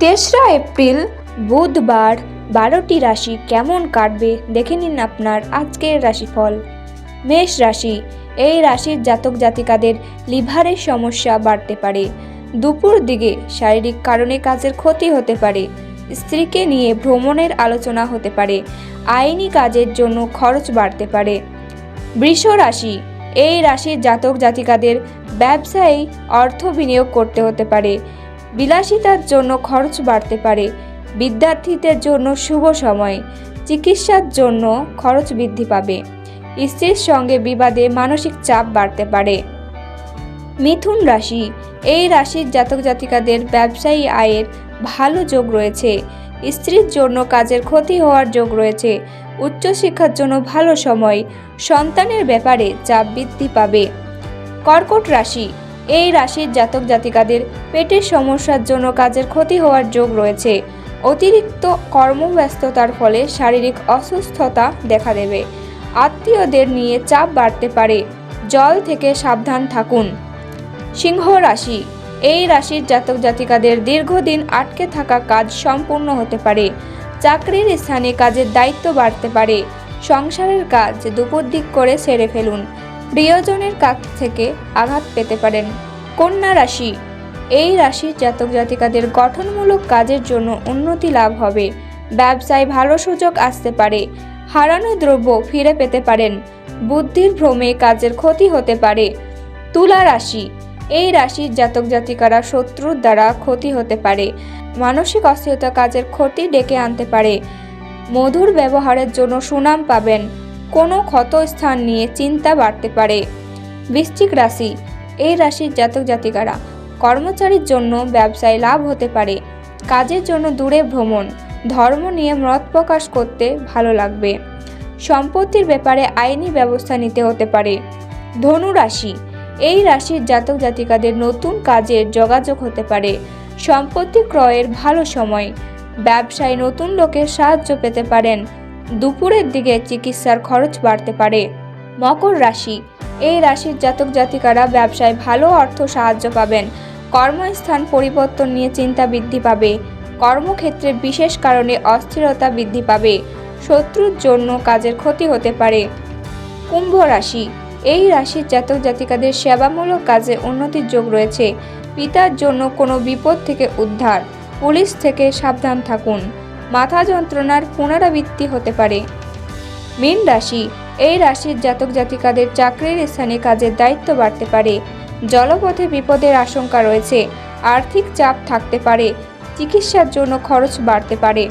তেসরা এপ্রিল, বুধবার বারোটি রাশি কেমন কাটবে দেখে নিন আপনার আজকের রাশিফল। মেষ রাশি, এই রাশির জাতক জাতিকাদের লিভারের সমস্যা বাড়তে পারে। দুপুর দিকে শারীরিক কারণে কাজের ক্ষতি হতে পারে। স্ত্রীকে নিয়ে ভ্রমণের আলোচনা হতে পারে। আইনি কাজের জন্য খরচ বাড়তে পারে। বৃষ রাশি, এই রাশির জাতক জাতিকাদের ব্যবসায়ী অর্থ বিনিয়োগ করতে হতে পারে। বিলাসিতার জন্য খরচ বাড়তে পারে, বিদ্যার্থীদের জন্য শুভ সময়, চিকিৎসার জন্য খরচ বৃদ্ধি পাবে, স্ত্রীর সঙ্গে বিবাদে মানসিক চাপ বাড়তে পারে। মিথুন রাশি, এই রাশির জাতক জাতিকাদের ব্যবসায়ী আয়ের ভালো যোগ রয়েছে, স্ত্রীর জন্য কাজের ক্ষতি হওয়ার যোগ রয়েছে, উচ্চশিক্ষার জন্য ভালো সময়, সন্তানের ব্যাপারে চাপ বৃদ্ধি পাবে। কর্কট রাশি এই রাশির জাতক জাতিকাদের পেটের সমস্যার জন্য কাজের ক্ষতি হওয়ার যোগ রয়েছে। অতিরিক্ত কর্মব্যস্ততার ফলে শারীরিক অসুস্থতা দেখা দেবে। আত্মীয়দের নিয়ে চাপ বাড়তে পারে। জল থেকে সাবধান থাকুন। সিংহ রাশি। এই রাশির জাতক জাতিকাদের দীর্ঘদিন আটকে থাকা কাজ সম্পূর্ণ হতে পারে। চাকরির স্থানে কাজের দায়িত্ব বাড়তে পারে। সংসারের কাজ দুপুর দিক করে সেরে ফেলুন। প্রিয়জনের কাছ থেকে আঘাত পেতে পারেন। কন্যা রাশি, এই রাশির জাতক জাতিকাদের গঠনমূলক কাজের জন্য উন্নতি লাভ হবে। ব্যবসায় ভালো সুযোগ আসতে পারে, হারানো দ্রব্য ফিরে পেতে পারেন, বুদ্ধির ভ্রমে কাজের ক্ষতি হতে পারে। তুলা রাশি, এই রাশির জাতক জাতিকারা শত্রুর দ্বারা ক্ষতি হতে পারে, মানসিক অস্থিরতা কাজের ক্ষতি ডেকে আনতে পারে। মধুর ব্যবহারের জন্য সুনাম পাবেন কোনো ক্ষত স্থান নিয়ে চিন্তা বাড়তে পারে। বৃশ্চিক রাশি, এই রাশির জাতক জাতিকারা কর্মচারীর জন্য ব্যবসায় লাভ হতে পারে। কাজের জন্য দূরে ভ্রমণ, ধর্ম নিয়ে মত প্রকাশ করতে ভালো লাগবে। সম্পত্তির ব্যাপারে আইনি ব্যবস্থা নিতে হতে পারে। ধনু রাশি, এই রাশির জাতক জাতিকাদের নতুন কাজের যোগাযোগ হতে পারে। সম্পত্তি ক্রয়ের ভালো সময়, ব্যবসায় নতুন লোকের সাহায্য পেতে পারেন। দুপুরের দিকে চিকিৎসার খরচ বাড়তে পারে। মকর রাশি। এই রাশির জাতক জাতিকারা ব্যবসায় ভালো অর্থ সাহায্য পাবেন। কর্মস্থান পরিবর্তন নিয়ে চিন্তা বৃদ্ধি পাবে। কর্মক্ষেত্রে বিশেষ কারণে অস্থিরতা বৃদ্ধি পাবে। শত্রুর জন্য কাজের ক্ষতি হতে পারে। কুম্ভ রাশি। এই রাশির জাতক জাতিকাদের সেবামূলক কাজে উন্নতির যোগ রয়েছে। পিতার জন্য কোনো বিপদ থেকে উদ্ধার। পুলিশ থেকে সাবধান থাকুন। মাথা যন্ত্রণার পুনরাবৃত্তি হতে পারে। মীন রাশি, এই রাশির জাতক জাতিকাদের চাকরির স্থানে কাজের দায়িত্ব বাড়তে পারে। জলপথে বিপদের আশঙ্কা রয়েছে। আর্থিক চাপ থাকতে পারে। চিকিৎসার জন্য খরচ বাড়তে পারে।